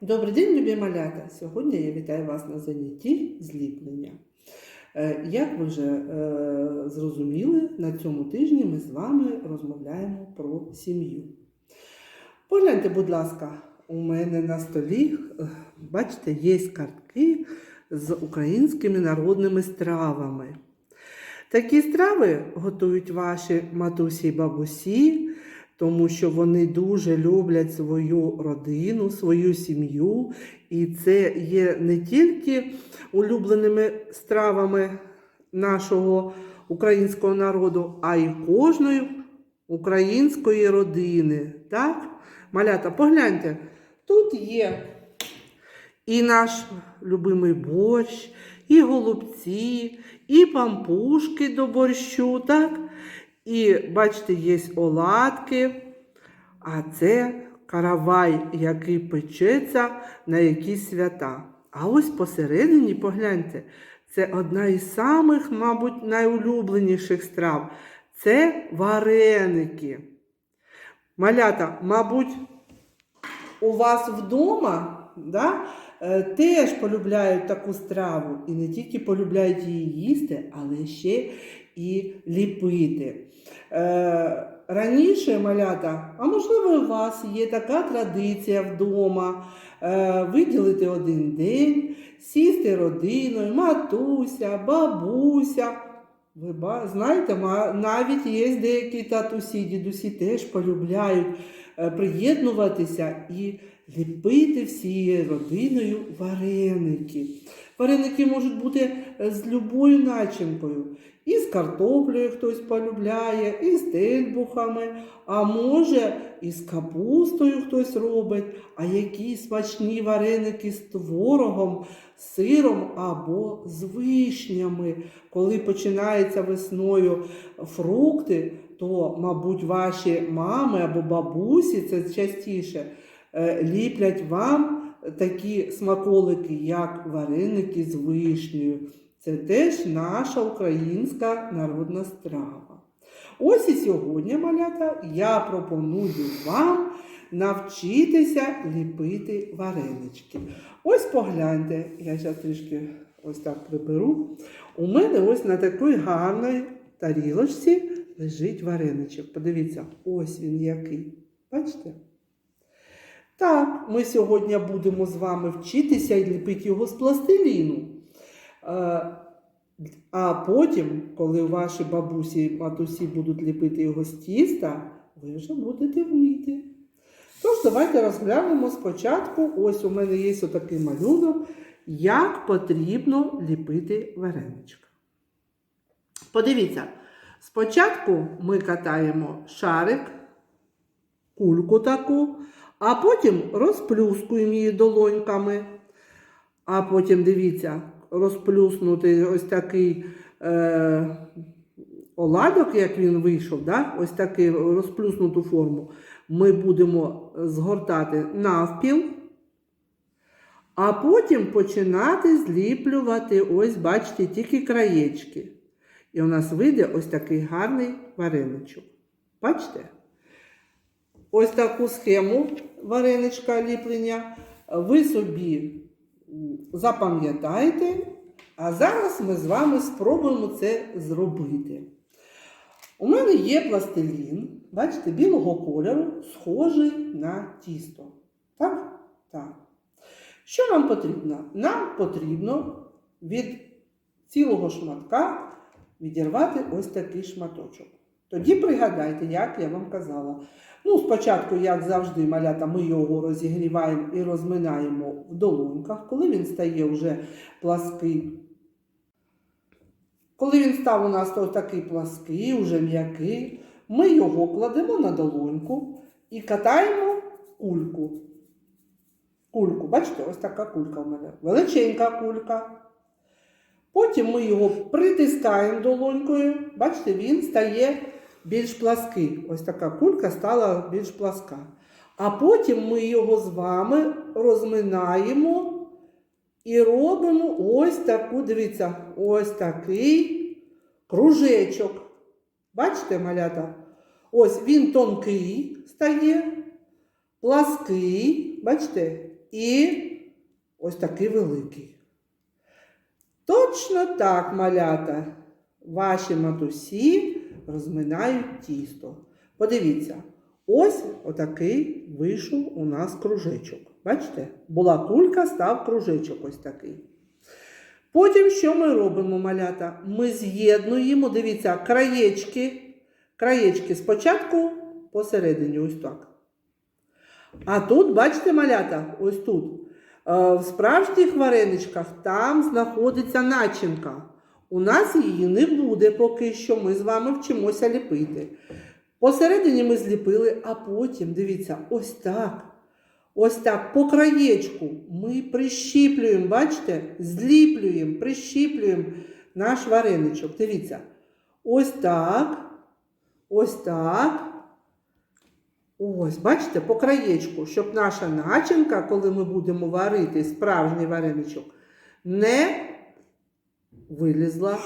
Добрий день, любі малята! Сьогодні я вітаю вас на занятті зліплення. Е, Як ви вже е, зрозуміли, на цьому тижні ми з вами розмовляємо про сім'ю. Погляньте, будь ласка, у мене на столі, е, бачите, є картки з українськими народними стравами. Такі страви готують ваші матусі і бабусі, тому що вони дуже люблять свою родину, свою сім'ю. І це є не тільки улюбленими стравами нашого українського народу, а й кожної української родини. Так? Малята, погляньте, тут є і наш любимий борщ, і голубці, і пампушки до борщу, так? І бачите, є оладки, а це каравай, який печеться на якісь свята. А ось посередині, погляньте, це одна із самих, мабуть, найулюбленіших страв. Це вареники. Малята, мабуть, у вас вдома да, е, теж полюбляють таку страву. І не тільки полюбляють її їсти, але ще і ліпити. Е, раніше малята, а можливо, у вас є така традиція вдома е, виділити один день, сісти родиною, матуся, бабуся. Ви знаєте, навіть є деякі татусі, дідусі теж полюбляють е, приєднуватися і ліпити всією родиною вареники. Вареники можуть бути е, з любою начинкою. І з картоплею хтось полюбляє, і з тельбухами, а може і з капустою хтось робить, а які смачні вареники з творогом, сиром або з вишнями. Коли починається весною фрукти, то, мабуть, ваші мами або бабусі, це частіше, е, ліплять вам такі смаколики, як вареники з вишнею. Це теж наша українська народна страва. Ось і сьогодні, малята, я пропоную вам навчитися ліпити варенички. Ось погляньте, я зараз трішки ось так приберу. У мене ось на такій гарній тарілочці лежить вареничок. Подивіться, ось він який. Бачите? Так, ми сьогодні будемо з вами вчитися і ліпити його з пластиліну. Е, А потім, коли ваші бабусі і матусі будуть ліпити його з тіста, ви вже будете вміти. Тож, давайте розглянемо спочатку. Ось у мене є отакий малюнок, як потрібно ліпити вареничка. Подивіться, спочатку ми катаємо шарик, кульку таку, а потім розплюскуємо її долоньками. А потім дивіться, розплюснути ось такий е, оладок, як він вийшов, да? ось такий розплюснуту форму. Ми будемо згортати навпіл, а потім починати зліплювати, ось, бачите, тільки краєчки. І у нас вийде ось такий гарний вареничок. Бачите? Ось таку схему вареничка ліплення ви собі м, запам'ятайте, а зараз ми з вами спробуємо це зробити. У мене є пластилін, бачите, білого кольору, схожий на тісто. Так? Так. Що нам потрібно? Нам потрібно від цілого шматка відірвати ось такий шматочок. Тоді пригадайте, як я вам казала. Ну, спочатку, як завжди, малята, ми його розігріваємо і розминаємо в долоньках, коли він стає вже плаский. Коли він став у нас такий плаский, вже м'який, ми його кладемо на долоньку і катаємо кульку. Кульку, бачите, ось така кулька в мене. Величенька кулька. Потім ми його притискаємо долонькою. Бачите, він стає більш плаский. Ось така кулька стала більш пласка. А потім ми його з вами розминаємо і робимо ось таку, дивіться, ось такий кружечок. Бачите, малята? Ось він тонкий стає, плаский, бачите, і ось такий великий. Точно так, малята, ваші матусі розминають тісто. Подивіться, ось отакий вийшов у нас кружечок. Бачите? Була кулька, став кружечок ось такий. Потім що ми робимо, малята? Ми з'єднуємо, дивіться, краєчки. Краєчки спочатку посередині, ось так. А тут, бачите, малята, ось тут. е, В справжніх вареничках там знаходиться начинка. У нас її не буде поки що. Ми з вами вчимося ліпити. Посередині ми зліпили, а потім, дивіться, ось так. Ось так, по краєчку ми прищіплюємо, бачите, зліплюємо, прищіплюємо наш вареничок. Дивіться. Ось так. Ось так. Ось, бачите, по краєчку, щоб наша начинка, коли ми будемо варити справжній вареничок, не вилізла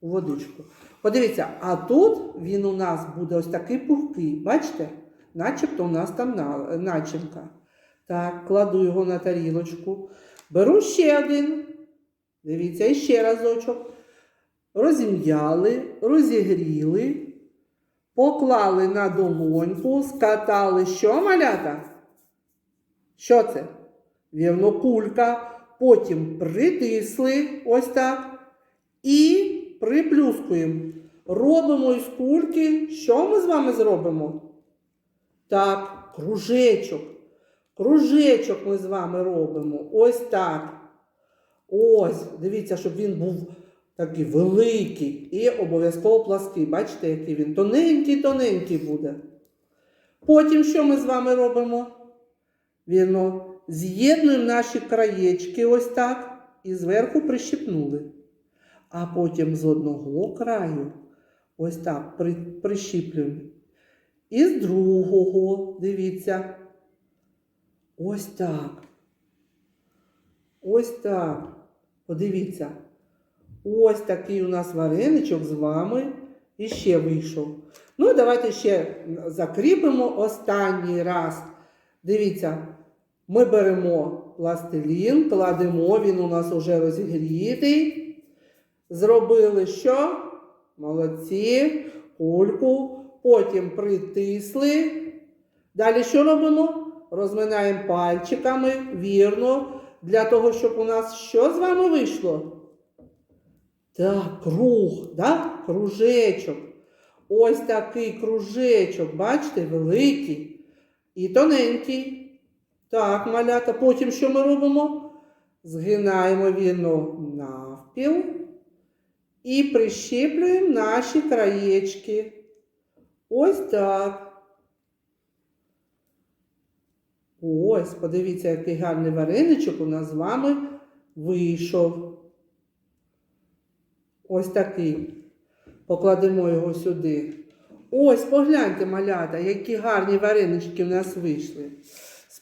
у водичку. Подивіться, а тут він у нас буде ось такий пухкий. Бачите? Начебто у нас там начинка. Так, кладу його на тарілочку. Беру ще один. Дивіться, і ще разочок. Розім'яли, розігріли, поклали на долоньку, скатали що малята? Що це? Вірно, кулька. Потім притисли ось так. І приплюскуємо. Робимо із кульки. Що ми з вами зробимо? Так, кружечок. Кружечок ми з вами робимо. Ось так. Ось, дивіться, щоб він був такий великий і обов'язково плаский. Бачите, який він тоненький-тоненький буде. Потім що ми з вами робимо? Вірно, з'єднуємо наші краєчки ось так і зверху прищіпнули. А потім з одного краю ось так при, прищіплюємо. І з другого, дивіться. Ось так. Ось так. Подивіться. Ось такий у нас вареничок з вами і ще вийшов. Ну, давайте ще закріпимо останній раз. Дивіться, ми беремо пластилін, кладемо, він у нас уже розігрітий. Зробили що? Молодці, кульку, потім притисли. Далі що робимо? Розминаємо пальчиками, вірно, для того, щоб у нас що з вами вийшло? Так, круг, да? кружечок. Ось такий кружечок, бачите, великий і тоненький. Так, малята. Потім що ми робимо? Згинаємо вірно навпіл і прищіплюємо наші краєчки. Ось так. Ось, подивіться, який гарний вареничок у нас з вами вийшов. Ось такий. Покладемо його сюди. Ось, погляньте, малята, які гарні варенички в нас вийшли.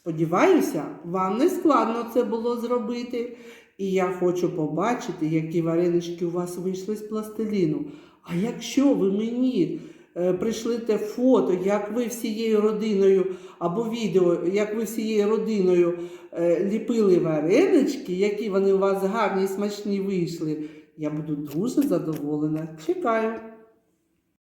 Сподіваюся, вам не складно це було зробити. І я хочу побачити, які варенички у вас вийшли з пластиліну. А якщо ви мені е, пришлите фото, як ви всією родиною, або відео, як ви всією родиною е, ліпили варенички, які вони у вас гарні і смачні вийшли, я буду дуже задоволена. Чекаю.